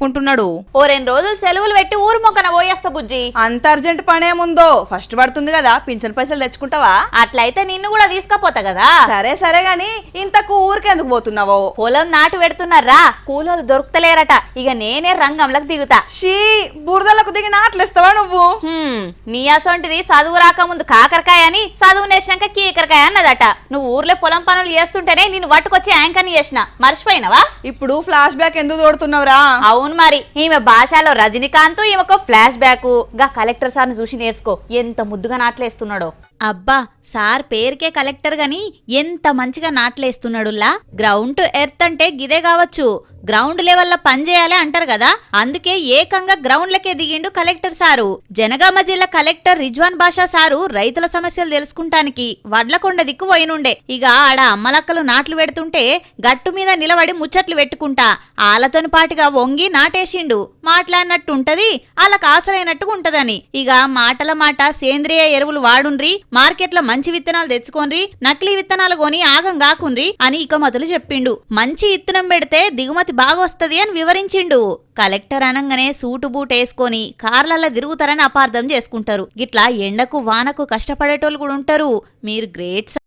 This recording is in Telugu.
కుంటున్నాడు ఓ రెండు రోజులు సెలవులు పెట్టి ఊరు మొక్కన పోయేస్తా బుజ్జి. అంత అర్జెంట్ పనేముందో ఫస్ట్ పడుతుంది కదా పింఛన్ పైసలు తెచ్చుకుంటావా? అట్లయితే నిన్ను కూడా తీసుకపోతా కదా. సరే సరే గాని ఇంతకు ఊరికెందుకు పోతున్నావో? పొలం నాటు పెడుతున్నారా? కూలోలు దొరుకుతలేరట. ఇక నేనే రంగంలోకి దిగుతా. షీ బురదలకు దిగి నాట్లేస్తావా నువ్వు? నీ అసొంటిది చదువు రాకముందు కాకరకాయ అని చదువు నేసినాక కీకరకాయ అన్నదట. నువ్వు ఊర్లో పొలం పనులు చేస్తుంటేనే నేను పట్టుకొచ్చి యాంకర్ని చేసిన. మర్చిపోయినవా? ఇప్పుడు ఫ్లాష్ బ్యాక్ ఎందుకు తోడుతున్నావురా? అవును మరి ఈమె భాషలో రజనీకాంత్ ఈమెకు ఫ్లాష్ బ్యాక్. గా కలెక్టర్ సార్ని చూసి నేర్చుకో. ఎంత ముద్దుగా నాట్లేస్తున్నాడో. అబ్బా సార్ పేరుకే కలెక్టర్ గాని ఎంత మంచిగా నాట్లేస్తున్నాడులా గ్రౌండ్ టు ఎర్త్ అంటే గిదే కావచ్చు. గ్రౌండ్ లెవెల్లో పని పనిచేయాలి అంటారు కదా. అందుకే ఏకంగా గ్రౌండ్లకే దిగిండు కలెక్టర్ సారు. జనగామ జిల్లా కలెక్టర్ రిజ్వాన్ బాషా సారు రైతుల సమస్యలు తెలుసుకుంటానికి వడ్లకొండ దిక్కు పోయినుండే. ఇక ఆడ అమ్మలక్కలు నాట్లు పెడుతుంటే గట్టు మీద నిలబడి ముచ్చట్లు పెట్టుకుంటా. ఆలతోని పాటుగా వంగి నాటేసిండు. మాట్లాడినట్టుంటది వాళ్ళకి ఆసరైనట్టుగా ఉంటదని ఇక మాటల మాట సేంద్రియ ఎరువులు వాడుండ్రి మార్కెట్లో మంచి విత్తనాలు తెచ్చుకోన్రి నకిలీ విత్తనాలు కొని ఆగం కాకుండ్రి అని ఇక మొదలు చెప్పిండు. మంచి విత్తనం పెడితే దిగుమతి బాగొస్తది అని వివరించిండు. కలెక్టర్ అనగానే సూటు బూట్ వేసుకొని కార్లలో తిరుగుతారని అపార్థం చేసుకుంటారు. గిట్లా ఎండకు వానకు కష్టపడేటోళ్ళు కూడా ఉంటారు. మీరు గ్రేట్